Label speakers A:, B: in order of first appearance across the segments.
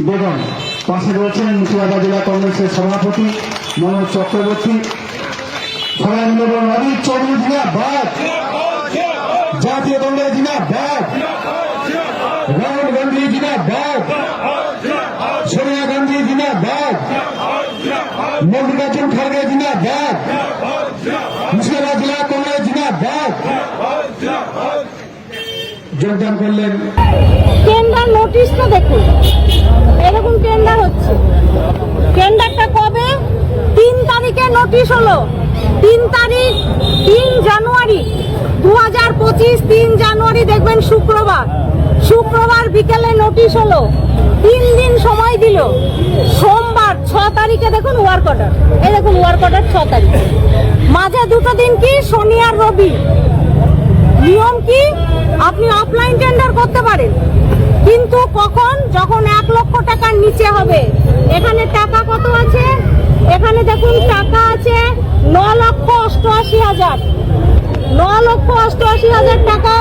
A: বেগম, পাশে রয়েছেন মুর্শিদাবাদ জেলা কংগ্রেসের সভাপতি মনোজ চক্রবর্তী। সবাই চৌধুরী, জিন্দাবাদ। জাতীয় কংগ্রেস, জিন্দাবাদ। রাহুল গান্ধী, জিন্দাবাদ। সোনিয়া গান্ধী, জিন্দাবাদ। মল্লিকার্জুন খাড়গে, জিন্দাবাদ। মুর্শিদাবাদ জেলা কংগ্রেস, জিন্দাবাদ। যোগদান করলেন।
B: টেন্ডার নোটিশটা দেখুন এরকম টেন্ডার হচ্ছে টেন্ডারটা কবে তিন তারিখে নোটিশ হলো, তিন তারিখ, তিন জানুয়ারি দু হাজার পঁচিশ, তিন জানুয়ারি দেখবেন শুক্রবার। শুক্রবার বিকেলে নোটিশ হলো, তিন দিন সময় দিল। সোমবার ছ তারিখে দেখুন ওয়ার্ক অর্ডার এই দেখুন ওয়ার্ক অর্ডার ছ তারিখ। মাঝে দুটো দিন কি? শনি আর রবি। নিয়ম কি? আপনি অফলাইন টেন্ডার করতে পারেন। কিন্তু কখন? যখন এক লক্ষ টাকার নিচে হবে। এখানে টাকা কত আছে এখানে দেখুন টাকা আছে ন লক্ষ অষ্টআশি হাজার। ন লক্ষ অষ্টআশি হাজার টাকা।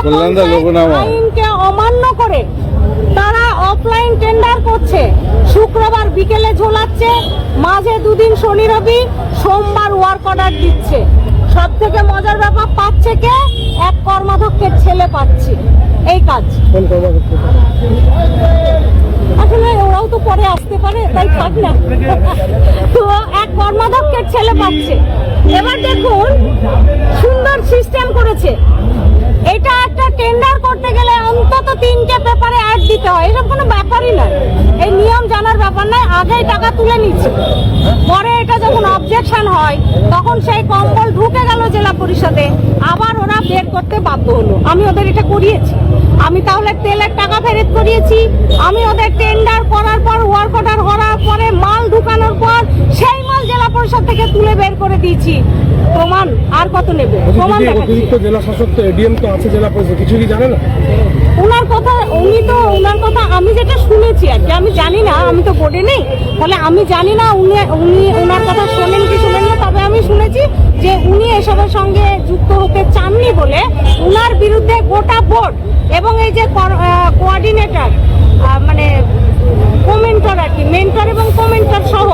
B: আইনকে অমান্য করে তারা অফলাইন টেন্ডার করছে। শুক্রবার বিকেলে ঝোলাচ্ছে মাঝে দুদিন শনি রবি সোমবার ওয়ার্ক অর্ডার দিচ্ছে। সব থেকে মজার ব্যাপার পাচ্ছে কে? এক কর্মাধ্যক্ষের ছেলে পাচ্ছে। এই কাজ। ওরাও তো পরে আসতে পারে, তাই থাক না তো এক কর্মাধ্যক্ষের ছেলে পাচ্ছে। এবার দেখুন, সুন্দর সিস্টেম করেছে। এটা একটা টেন্ডার করতে গেলে অন্তত তিনটে পেপারে অ্যাড দিতে হয়। এসব কোনো ব্যাপারই নয়। এই নিয়ম জানার ব্যাপার নয়, আগেই টাকা তুলে নিচ্ছে। পরে এটা যখন অবজেকশন হয়, তখন সেই কম্বল ঢুকে গেল জেলা পরিষদে। আবার ওরা বের করতে বাধ্য হলো। আমি ওদের এটা করিয়েছি। আমি তাহলে তেলের টাকা ফেরত করিয়েছি। আমি ওদের টেন্ডার করার পর ওয়ার্ক অর্ডার করার পরে মাল ঢুকানোর পর সেই মাল জেলা পরিষদ থেকে তুলে বের করে দিয়েছি। প্রমাণ আর কত নেবে? প্রমাণ
C: অতিরিক্ত জেলা শাসক তো এডিএম তো আছে জেলা পরিষদ কিছু কি জানে না
B: ওনার কথা উনি তো ওনার কথা আমি যেটা শুনেছি আর কি আমি জানি না আমি তো বোর্ডে নেই। তাহলে আমি জানি না উনি উনি ওনার কথা শোনেন কি শোনেন না তবে আমি শুনেছি যে উনি এসবের সঙ্গে যুক্ত হতে চাননি বলে উনার বিরুদ্ধে গোটা বোর্ড এবং এই যে কোঅর্ডিনেটর মানে কমেন্টর আর কি মেন্টর এবং কমেন্টর সহ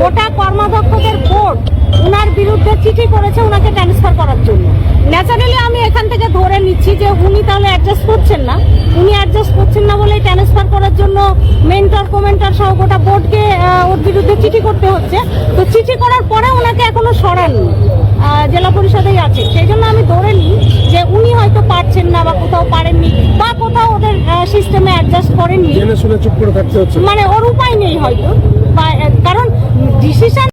B: গোটা কর্মাধ্যক্ষদের বোর্ড উনার বিরুদ্ধে চিঠি করেছে উনাকে ট্রান্সফার করার জন্য। ন্যাচারালি আমি এখান থেকে ধরে নিচ্ছি যে উনি তাহলে অ্যাডজাস্ট করছেন না। উনি অ্যাডজাস্ট করছেন না বলে ট্রান্সফার করার জন্য মেন্টর কমেন্টর সহ গোটা বোর্ডকে ওর বিরুদ্ধে চিঠি করতে হচ্ছে। তো চিঠি করার পরে ওনাকে এখনও সরাননি জেলা পরিষদেই আছে। সেই জন্য আমি হয়তো পারছেন না বা কোথাও পারেননি বা কোথাও ওদের সিস্টেমে অ্যাডজাস্ট করেননি।
C: চুপ করে
B: মানে ওর উপায় নেই হয়তো। কারণ ডিসিশন